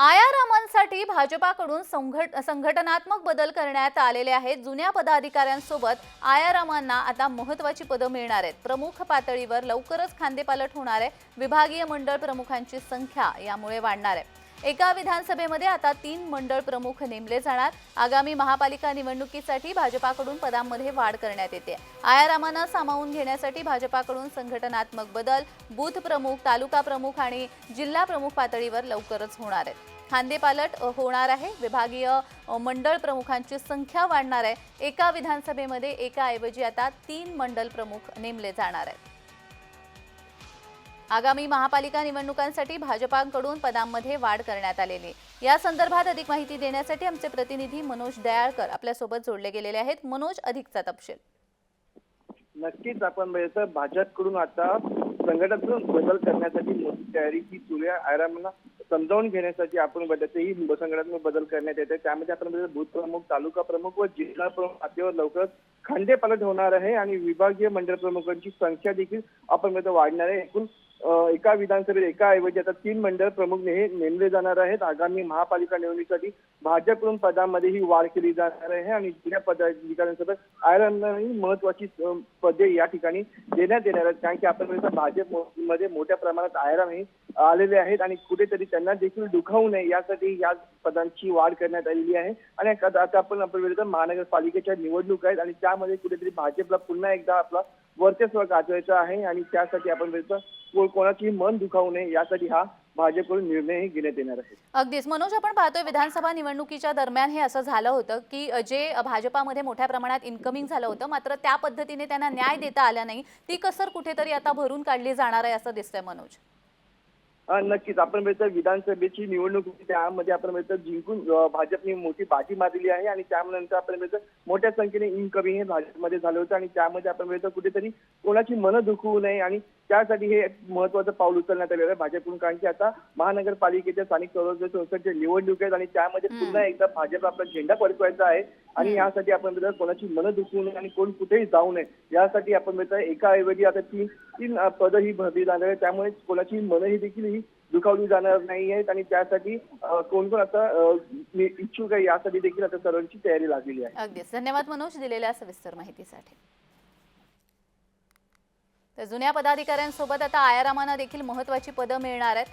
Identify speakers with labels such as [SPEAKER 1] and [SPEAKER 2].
[SPEAKER 1] आयारामांसाठी भाजपाकडून संघट संघटनात्मक बदल करण्यात आलेले आहेत. जुन्या पदाधिकाऱ्यांसोबत आयारामांना आता महत्वाची पदं मिळणार आहेत. प्रमुख पातळीवर लवकरच खांदेपालट होणार आहे. विभागीय मंडळ प्रमुखांची संख्या यामुळे वाढणार आहे. एका विधानसभेमध्ये आता तीन मंडळ प्रमुख नेमले जाणार. आगामी महापालिका निवडणुकीसाठी भाजपाकडून पदांमध्ये वाढ करण्यात येते. आयारामांना सामावून घेण्यासाठी भाजपाकडून संघटनात्मक बदल बूथ प्रमुख तालुका प्रमुख आणि जिल्हा प्रमुख पातळीवर लवकरच होणार आहेत. खांदेपालट होणार आहे. विभागीय मंडळ प्रमुखांची संख्या वाढणार आहे. एका विधानसभेमध्ये एकाऐवजी आता तीन मंडळ प्रमुख नेमले जाणार आहेत. आगामी महापालिका निवडणुकांसाठी भाजपाकडून पदांमध्ये वाढ करण्यात आलेली. या संदर्भात अधिक माहिती देण्यासाठी आमचे प्रतिनिधी मनोज दयाळकर आपल्यासोबत जोडले गेलेले आहेत. मनोज अधिकचा तपशील.
[SPEAKER 2] नक्कीच आपण बघितलं भाजपकडून आता संघटनातून बदल करण्यासाठी मोठी तयारी ही सुरू आहे समजावून घेण्यासाठी आपण बघितलं ही संघटनात्मक बदल करण्यात येते त्यामध्ये आपण बघितलं बूथ प्रमुख तालुका प्रमुख व जिल्हा प्रमुख पातळीवर लवकरच खांदेपालट होणार आहे आणि विभागीय मंडळ प्रमुखांची संख्या देखील आपण बघितलं वाढणार आहे. एकूण एका विधानसभेत एकाऐवजी आता तीन मंडळ प्रमुख हे नेमले जाणार आहेत. आगामी महापालिका निवडणुकीसाठी भाजपकडून पदामध्ये ही वाढ केली जाणार आहे आणि जुन्या पदाधिकाऱ्यांसोबत आयरनही महत्वाची पदे या ठिकाणी देण्यात येणार आहेत. कारण की आपण भाजपमध्ये मोठ्या प्रमाणात आयरन हे आलेले आहेत आणि कुठेतरी त्यांना देखील दुखावू नये यासाठी या पदांची वाढ करण्यात आलेली आहे. आणि आता आता आपण आपण महानगरपालिकेच्या निवडणूक आहेत आणि त्यामध्ये कुठेतरी भाजपला पुन्हा एकदा आपला वर्चस्व गाजवायचं आहे आणि त्यासाठी आपण कोणाची मन दुखावू नये यासाठी हा भाजपकडून निर्णयही घेण्यात येणार आहे.
[SPEAKER 1] अगदीच. मनोज आपण पाहतोय विधानसभा निवडणुकीच्या दरम्यान हे असं झालं होतं की जे भाजपामध्ये मोठ्या प्रमाणात इन्कमिंग झालं होतं मात्र त्या पद्धतीने त्यांना न्याय देता आला नाही. ती कसर कुठेतरी आता भरून काढली जाणार आहे असं दिसतंय मनोज.
[SPEAKER 2] नक्कीच. आपण बघितलं विधानसभेची निवडणूक होती. त्यामध्ये आपण बघितलं जिंकून भाजपने मोठी बाजी मारलेली आहे आणि त्यानंतर आपण बघितलं मोठ्या संख्येने इनकमिंग हे भाजपमध्ये झालं होतं आणि त्यामध्ये आपण बघितलं कुठेतरी कोणाची मनं दुखवू नये आणि त्यासाठी हे एक महत्वाचं पाऊल उचलण्यात आलेलं आहे. भाजपकडून कारण की आता महानगरपालिकेच्या स्थानिक स्वराज्य संस्थांच्या निवडणूक आहेत आणि त्यामध्ये पुन्हा एकदा भाजप आपला झेंडा फडकवायचा आहे. आणि यासाठी आपण बघितलं कोणाची मनं दुखवू नये आणि कोण कुठेही जाऊ नये यासाठी आपण बघितलं एका ऐवजी आता तीन तीन पदं ही भरली जाणार आहेत. त्यामुळे कोणाची मनंही देखील ही दुखावली जाणार नाही आहेत आणि त्यासाठी कोण कोण आता इच्छुक आहे यासाठी देखील आता सर्वांची तयारी लागलेली आहे.
[SPEAKER 1] अगदीच. धन्यवाद मनोज दिलेल्या सविस्तर माहितीसाठी. तर जुन्या पदाधिकाऱ्यांसोबत आता आयारामांना देखील महत्वाची पदं मिळणार आहेत.